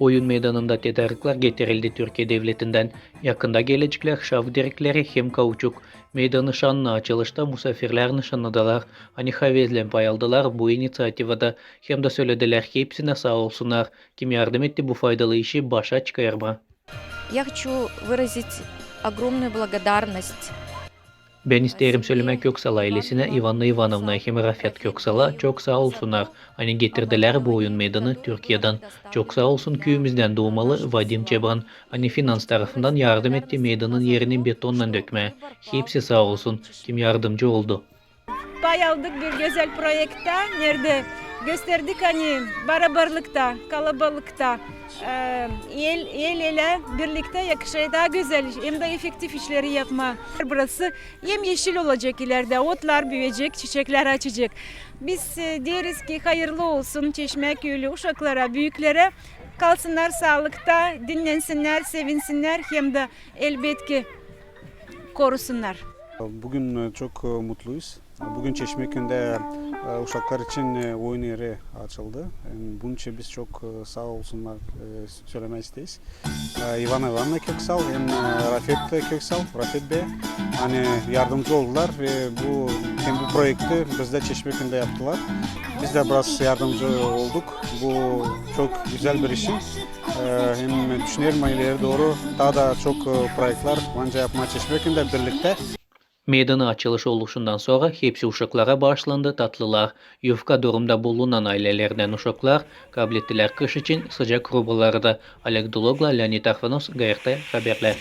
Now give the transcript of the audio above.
Oyun meydanında tedarikler getirildi Türkiye Devleti'nden. Yakında gelecekler şav direkleri hem kauçuk. Meydan nişanlı açılışta musafirler nişanlıdalar. Hani havezlen pay aldılar bu inisiyativada. Hem de söylediler ki hepsine sağ olsunlar. Kim yardım etti bu faydalı işi başa çıkarma. Я хочу выразить огромную благодарность Ben isterim söylemek Köksal ailesine Ivanna Ivanovna hem Rafet Köksal'a çok sağ olsunlar. Hani getirdiler bu oyun meydanı Türkiye'den. Çok sağ olsun köyümüzden doğmalı Vadim Çeban. Hani finans tarafından yardım etti meydanın yerini betonla dökmeye. Hepsi sağ olsun. Kim yardımcı oldu. pay aldık bir güzel projekte. Nerede gösterdik hani beraberlikte, kalabalıkta, e, el, el ele birlikte yakışığı daha güzel hem de efektif işleri yapma. Burası yemyeşil olacak ileride, otlar büyüyecek, çiçekler açacak. Biz e, deriz ki hayırlı olsun Çeşme köylü uşaklara, büyüklere kalsınlar sağlıkta, dinlensinler, sevinsinler hem de elbet ki korusunlar. Bugün e, çok e, mutluyuz. Bugün Çeşmeköy'de e, uşaklar için e, oyun yeri açıldı. Yani Bunun için biz çok e, sağ olsunlar e, söylemek isteyiz. E, Ivan Ivan'la Köksal hem e, Rafet Köksal, Rafet Bey hani yardımcı oldular ve bu hem bu projekti bizde Çeşmeköy'de yaptılar. Biz de biraz yardımcı olduk. Bu çok güzel bir işi. E, Hem düşünüyorum ileri doğru daha da çok e, projeler bence yapmaya Çeşmeköy'de birlikte Meydanı açılış oluşundan sonra hepsi uşaklara bağışlandı tatlılar. Yufka durumda bulunan ailelerden uşaklar kabul kış için sıcak rubalarda. Oleg Dologla, Leonid Arfanos, GRT Haberler.